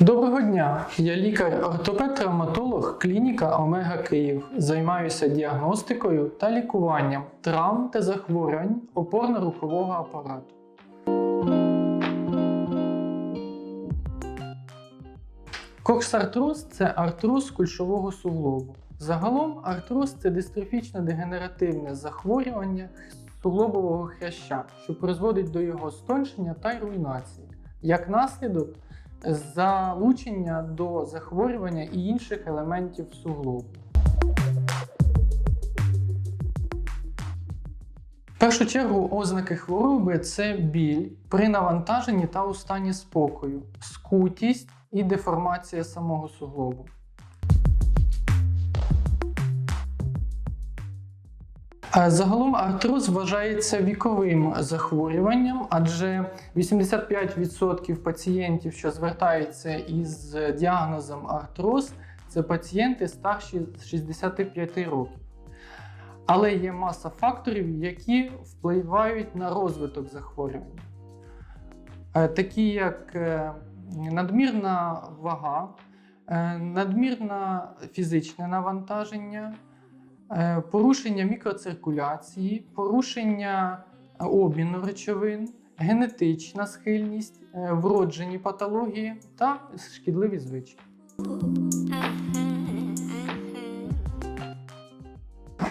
Доброго дня! Я лікар-ортопед-травматолог клініка Омега Київ. Займаюся діагностикою та лікуванням травм та захворювань опорно-рухового апарату. Коксартроз це артроз кульшового суглобу. Загалом артроз це дистрофічно-дегенеративне захворювання суглобового хряща, що призводить до його стоншення та руйнації. Як наслідок, залучення до захворювання і інших елементів суглобу. В першу чергу ознаки хвороби це біль при навантаженні та у стані спокою, скутість і деформація самого суглобу. Загалом артроз вважається віковим захворюванням, адже 85% пацієнтів, що звертаються із діагнозом артроз, це пацієнти старші 65 років. Але є маса факторів, які впливають на розвиток захворювання, Е, такі як е, надмірна вага, е, надмірне фізичне навантаження, порушення мікроциркуляції, порушення е, обміну речовин, генетична схильність, е, вроджені патології та шкідливі звички.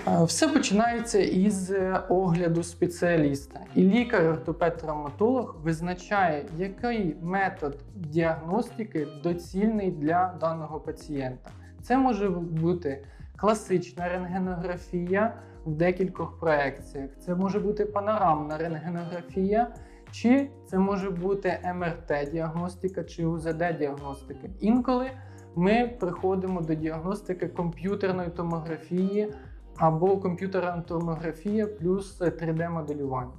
Е, Все починається із е, огляду спеціаліста. І лікар-ортопед-травматолог визначає, який метод діагностики доцільний для даного пацієнта. Це може бути класична рентгенографія в декількох проекціях, це може бути панорамна рентгенографія, чи це може бути МРТ-діагностика чи УЗД-діагностика. Інколи ми приходимо до діагностики комп'ютерної томографії або комп'ютерна томографія плюс 3D-моделювання.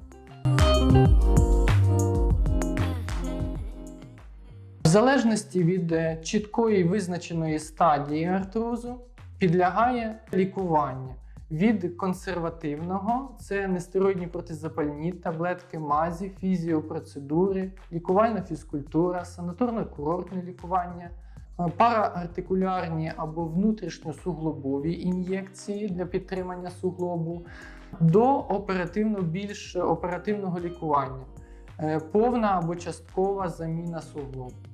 В залежності від е, чіткої визначеної стадії артрозу підлягає лікування від консервативного це нестероїдні протизапальні таблетки, мазі, фізіопроцедури, лікувальна фізкультура, санаторно-курортне лікування, е, параартикулярні або внутрішньосуглобові ін'єкції для підтримання суглобу, до оперативно більш оперативного лікування, е, повна або часткова заміна суглобу.